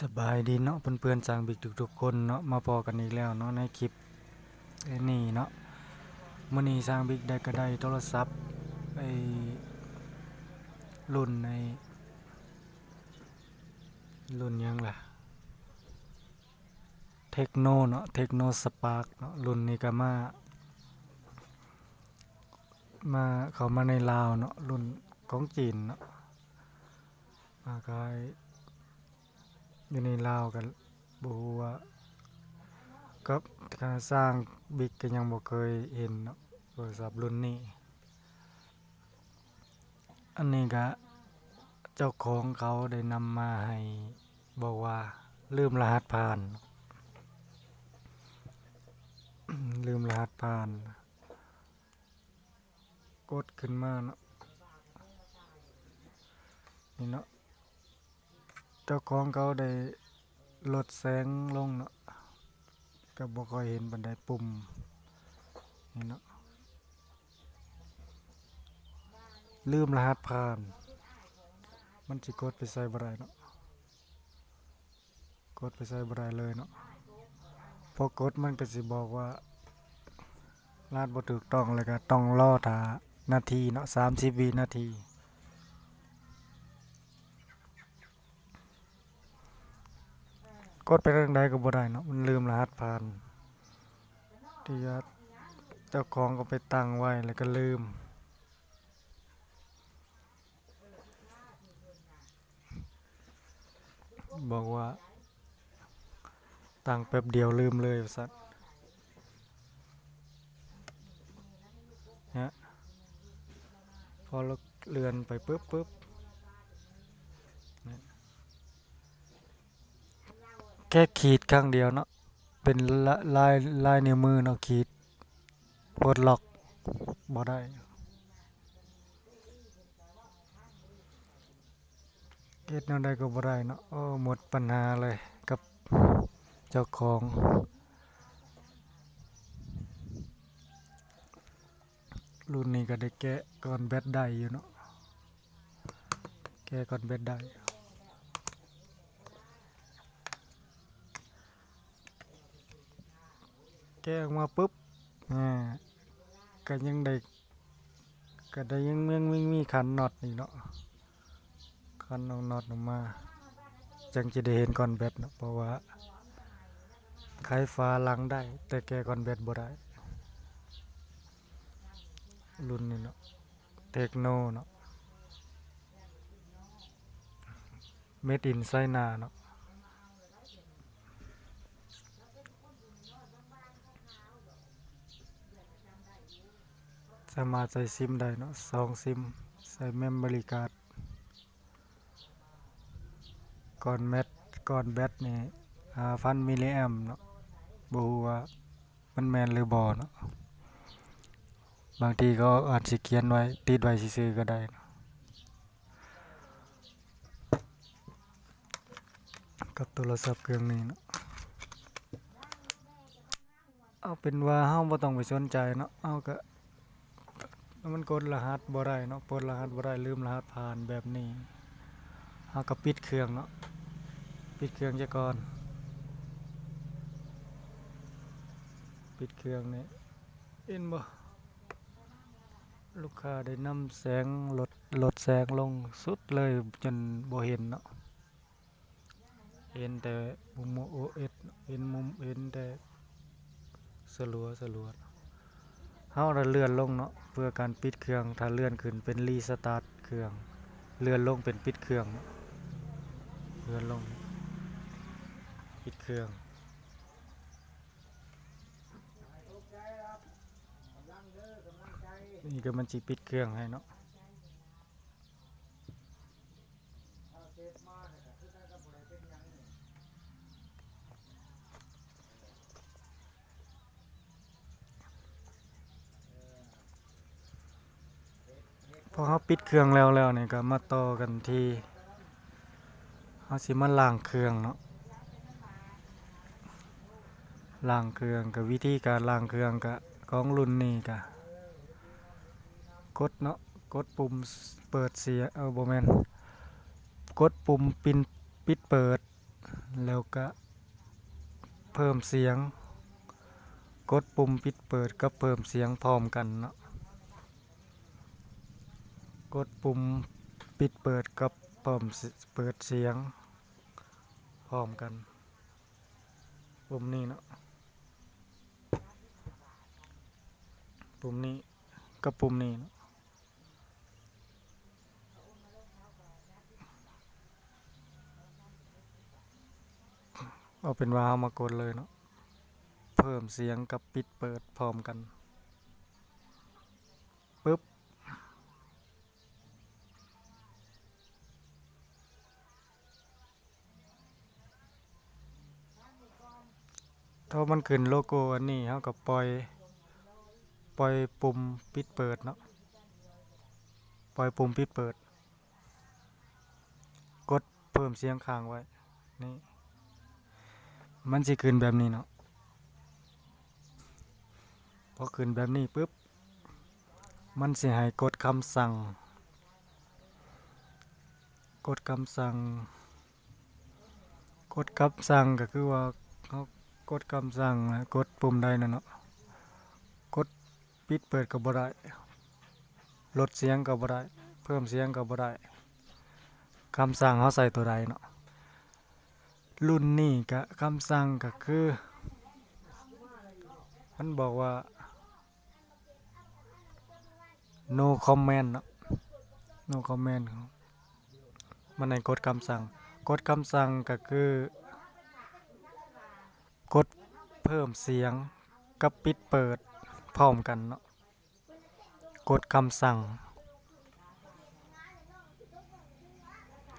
สบายดีเนาะเพื่อนๆสร้างบิ๊กทุกๆคนเนาะมาพอกันอีกแล้วเนาะในคลิปนี่เนาะมื้อนี้สร้างบิ๊กได้ก็ได้โทรศัพท์ไอ้รุ่นในรุ่นยังล่ะเทคโนเนาะเทคโนสปาร์กเนาะรุ่นนี้ก็มามาเขามาในลาวเนาะรุ่นของจีนเนาะมาขา อยู่ในลาวกันบ่ฮู้ว่าก็การสร้างบิ๊กก็ยังบ่เคยเห็นเนาะโทรศัพท์รุ่นนี้ อันนี้ก็เจ้าของเขาได้นำมาให้บอกว่าลืมรหัสผ่าน ลืมรหัสผ่าน กดขึ้นมาเนาะนี่เนาะ เจ้าของเขาได้ลดแสงลงเนาะก็บ่ค่อยเห็นบันไดปุ่มนี่เนาะลืมรหัสผ่าน มันสิกดไปใส่บ่ได้เนาะกดไปใส่บ่ได้เลยเนาะพอกดมันก็สิบอกว่ารหัสบ่ถูกต้องแล้วก็ต้องรอท่านาทีเนาะ30วินาที กดไปทางใดก็บ่ได้เนาะมันลืมรหัสผ่านที่เจ้าของก็ไปตั้งไว้แล้วก็ลืม บอกว่า ตั้งแป๊บเดียวลืมเลยว่าซั่นเนี่ยพอเราเลื่อนไปปึ๊บปึ๊บ แค่ขีดข้างเดียวเนาะเป็นลายลายนิ้วมือเนาะขีดปลดล็อกบ่ได้เก็ดแนวใดก็บ่ได้เนาะโอ้หมดปัญหาเลยกับเจ้าของรุ่นนี้ก็ได้แกะก่อนแบตได้อยู่เนาะแกะก่อนแบตได้ แกะออกมาปุ๊บอ่าก็ยังได้ก็ได้ยังยังมีมีขันน็อตอีกเนาะขันเอาน็อตออกมาจังจะได้เห็นก่อนแบตเนาะเพราะว่าไขฟ้าหลังได้ แต่แกก่อนแบตบ่ได้รุ่นนี้เนาะเทคโนเนาะเมดอินไซนาเนาะามารถใส่ซิมได้เนาะสองซิม ใส่เมมโมรี่การ์ดก่อนแมทก่อนแบตนี่ห้าพันมิลลิแอมเนาะบูว่ามันแมนหรือบ่เนาะบางทีก็อาจสิเขียนไว้ ติดไว้ซื่อก็ได้เนาะกับโทรศัพท์เครื่องนี้เนาะเอาเป็นว่าเฮาบ่ต้องไปสนใจเนาะเอาก็ มันกดรหัสบ่ได้เนาะกดรหัสบ่ได้ลืมรหัสผ่านแบบนี้เฮาก็ปิดเครื่องเนาะปิดเครื่องซะก่อน ปิดเครื่องนี่เห็นบ่ลูกค้าได้นำแสงลดลดแสงลงสุดเลยจนบ่เห็นเนาะเห็นแต่มุม OS เห็นมุมเห็นแต่สลัวสลัวเฮาะ เฮาเลื่อนลงเนาะเพื่อการปิดเครื่องถ้าเลื่อนขึ้นเป็นรีสตาร์ทเครื่องเลื่อนลงเป็นปิดเครื่องเลื่อนลงปิดเครื่องนี่ก็มันจีปิดเครื่องให้เนาะ อเฮาปิดเครื่องแล้วแล้วนี่ก็มาต่อกันที่เฮาสิมาล้างเครื่องเนาะล้างเครื่องกับวิธีการล้างเครื่องก็ของรุ่นนี้ก็กดเนาะกดปุ่มเปิดเสียงเออโบแมนกดปุ่มปินปิดเปิด แล้วก็เพิ่มเสียง กดปุ่มปิดเปิดกับเพิ่มเสียงพร้อมกันเนาะ กดปุ่มปิดเปิดกับเพิ่มเสเปิดเสียง พร้อมกัน ปุ่มนี้เนาะปุ่มนี้กับปุ่มนี้เนาะเอาเป็นว่าเอามากดเลยเนาะเพิ่มเสียงกับปิดเปิดพร้อมกัน ถ้ามันขึ้นโลโก้อันนี้เขาก็ปล่อย ปล่อยปุ่มปิดเปิดเนาะ ปล่อยปุ่มปิดเปิด กดเพิ่มเสียงค้างไว้ นี่ มันสิขึ้นแบบนี้เนาะ พอขึ้นแบบนี้ปุ๊บ มันสิให้กดคำสั่ง กดคำสั่ง กดคำสั่งก็คือว่า กดคำสั่งนะกดปุ่มใดนั่นเนาะกดปิดเปิดก็บ่ได้ลดเสียงก็บ่ได้เพิ่มเสียงก็บ่ได้คำสั่งเขาใส่ตัวใดเนาะรุ่นนี้ก็คำสั่งก็คือมันบอกว่า no comment เนาะ no comment มันให้กดคำสั่ง กดคำสั่งก็คือ เพิ่มเสียงกับปิดเปิดพร้อมกันเนาะกดคำสั่ง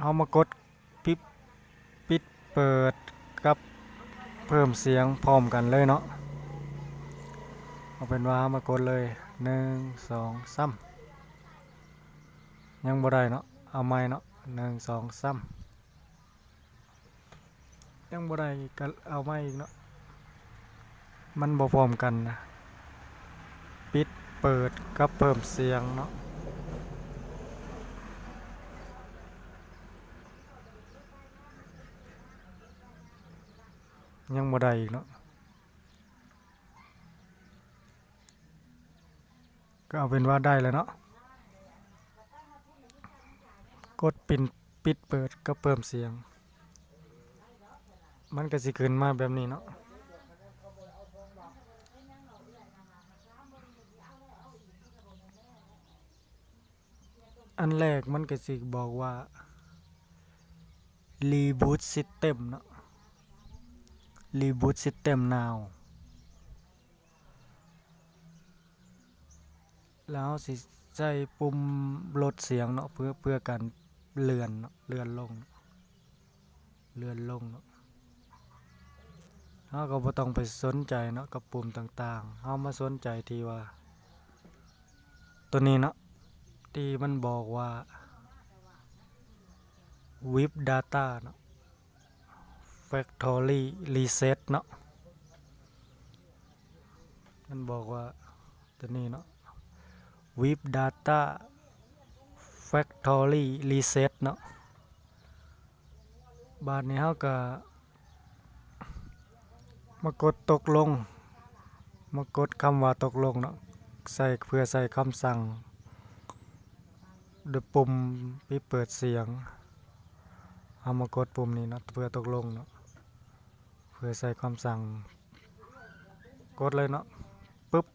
เอามากดปิดปิดเปิดกับเพิ่มเสียงพร้อมกันเลยเนาะเอาเป็นว่ามากดเลยหนึ่งสองสามยังบ่ได้เนาะเอาใหม่เนาะหนึ่งสองสามยังบ่ได้ก็เอาใหม่อีกเนาะ มันบ่พร้อมกันนะปิดเปิดกับเพิ่มเสียงเนาะยังบ่ได้อีกเนาะก็เอาเป็นว่าได้แล้วเนาะกดปินปิดเปิดก็เพิ่มเสียง มันก็สิขึ้นมาแบบนี้เนาะ อันแรกมันก็สิบอกว่า reboot system เนาะ reboot system now แล้วสิใช้ปุ่มลดเสียงเนาะเพื่อเพื่อการเลื่อนเนาะเลื่อนลงเนาะเลื่อนลงเนาะเราก็บ่ต้องไปสนใจเนาะกับปุ่มต่างๆเฮามาสนใจที่ว่า ตัวนี้เนาะ ที่มันบอกว่า with data เนาะ factory reset เนาะมันบอกว่าตัวนี้เนาะ with data factory reset เนาะบาทนี้เฮาก็มากดตกลง มากดคำว่าตกลงเนาะใส่เพื่อใส่คำสั่ง ด้วยปุ่มปิดเปิดเสียง เอามากดปุ่มนี้เนาะเพื่อตกลงเนาะเพื่อใส่คำสั่ง กดเลยเนาะปึ๊บ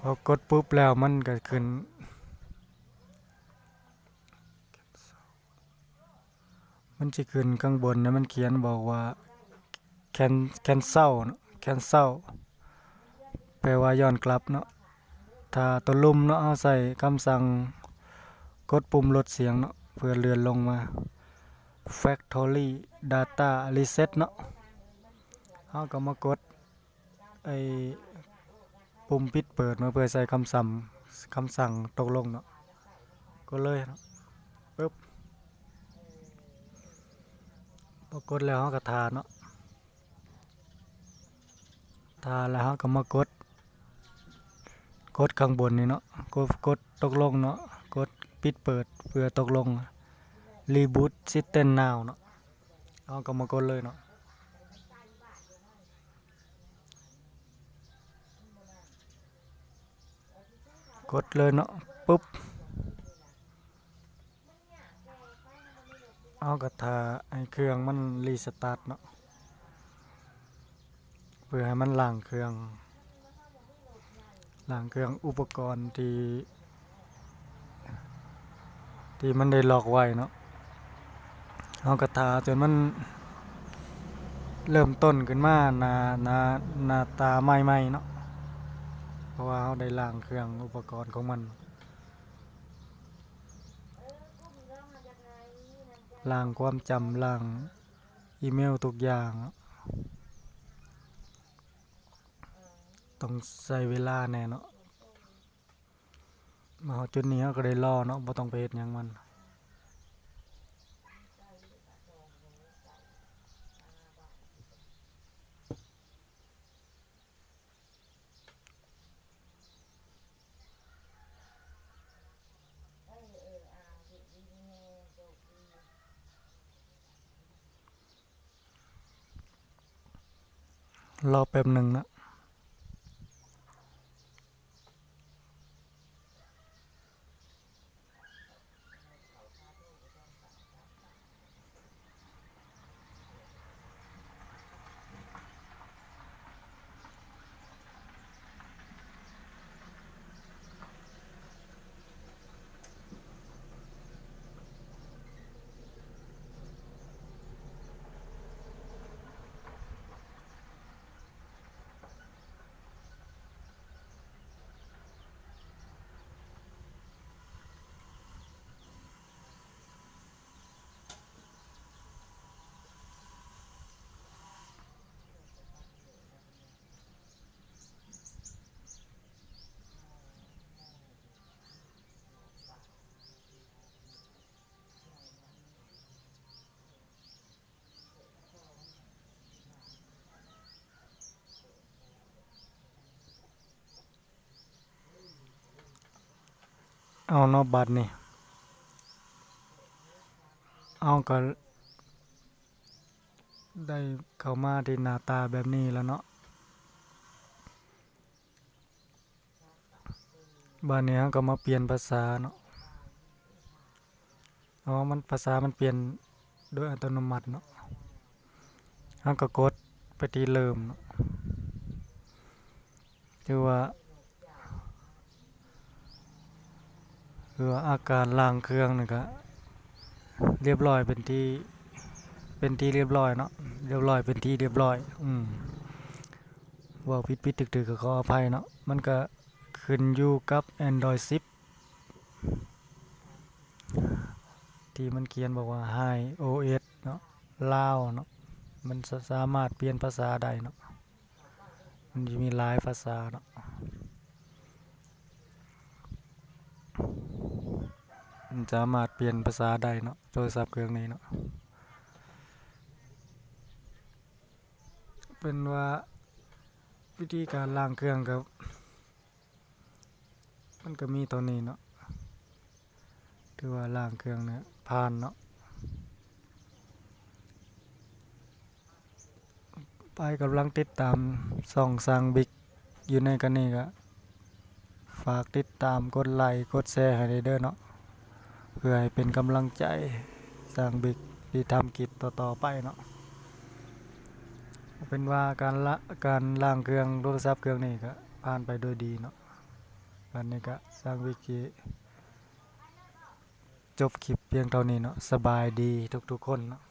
พอกดปุ๊บแล้วมันก็ขึ้นมันจะขึ้นข้างบนนะมันเขียนบอกว่า can cancel เนาะ cancel แปลว่าย้อนกลับเนาะถ้าตัวลุ่มเนาะเอาใส่คำสั่งกดปุ่มลดเสียงเนาะเพื่อเลื่อนลงมา factory data reset เนาะเอาก็มากดไอปุ่มปิดเปิดมาเพื่อใส่คำสั่งคำสั่งตกลงเนาะก็เลยเนาะปึ๊บพอกดแล้วเราก็ทาเนาะ ทาแล้วก็มากด กดข้างบนนี่เนาะกดกดตกลงเนาะกดปิดเปิดเพื่อตกลง Reboot System Now เนาะเอาก็มากดเลยเนาะกดเลยเนาะปุ๊บเอากระทาให้เครื่องมันรีสตาร์ทเนาะ เพื่อให้มันล้างเครื่องล้างเครื่องอุปกรณ์ที่ ที่มันได้ลอกไว้เนาะเอากระทาจนมันเริ่มต้นขึ้นมาหน้าหน้าหน้าตาใหม่ๆเนาะเพราะว่าเราได้ล้างเครื่องอุปกรณ์ของมันล้างความจำล้างอีเมลทุกอย่างเนาะ ต้องใช้เวลาแน่เนาะมาฮอจุดนี้ก็ได้รอเนาะบ่ต้องไปเฮ็ดหยังมันรอแป๊บหนึ่งนะ เอาเนาะบัตรนี่เอาก็ได้เข้ามาที่หน้าตาแบบนี้แล้วเนาะบัดนี้เราก็มาเปลี่ยนภาษาเนาะอ๋อมันภาษามันเปลี่ยนโดยอัตโนมัติเนาะเราก็กดไปที่เริ่มเนาะคือว่า คือว่าอาการล้างเครื่องนี่ก็เรียบร้อยเป็นที่เป็นที่เรียบร้อยเนาะเรียบร้อยเป็นที่เรียบร้อย อืมเว่าผิดผิดถึกถึกก็ขออภัยเนาะมันก็ขึ้นอยู่กับ Android 10 ที่มันเขียนบอกว่า Hi OS เนาะลาวเนาะมันสามารถเปลี่ยนภาษาได้เนาะมันจะมีหลายภาษาเนาะ มันสามารถเปลี่ยนภาษาได้เนาะโทรศัพท์เครื่องนี้เนาะเป็นว่าวิธีการล้างเครื่องกับ มันก็มีตัวนี้เนาะถือว่าล้างเครื่องเนี่ยผ่านเนาะไปกำลังติดตามส่องสร้างบิ๊กอยู่ในกันนี่ก็ฝากติดตามกดไลค์กดแชร์ให้ได้เด้อเนาะ เพื่อให้เป็นกำลังใจสร้างบิ๊กที่ทำกิจต่อๆไปเนาะเป็นว่าการละการล่างเครื่องโทรศัพท์เครื่องนี้ก็ผ่านไปโดยดีเนาะวันนี้ก็สร้างวิกิจบคลิปเพียงเท่านี้เนาะสบายดีทุกๆคนเนาะ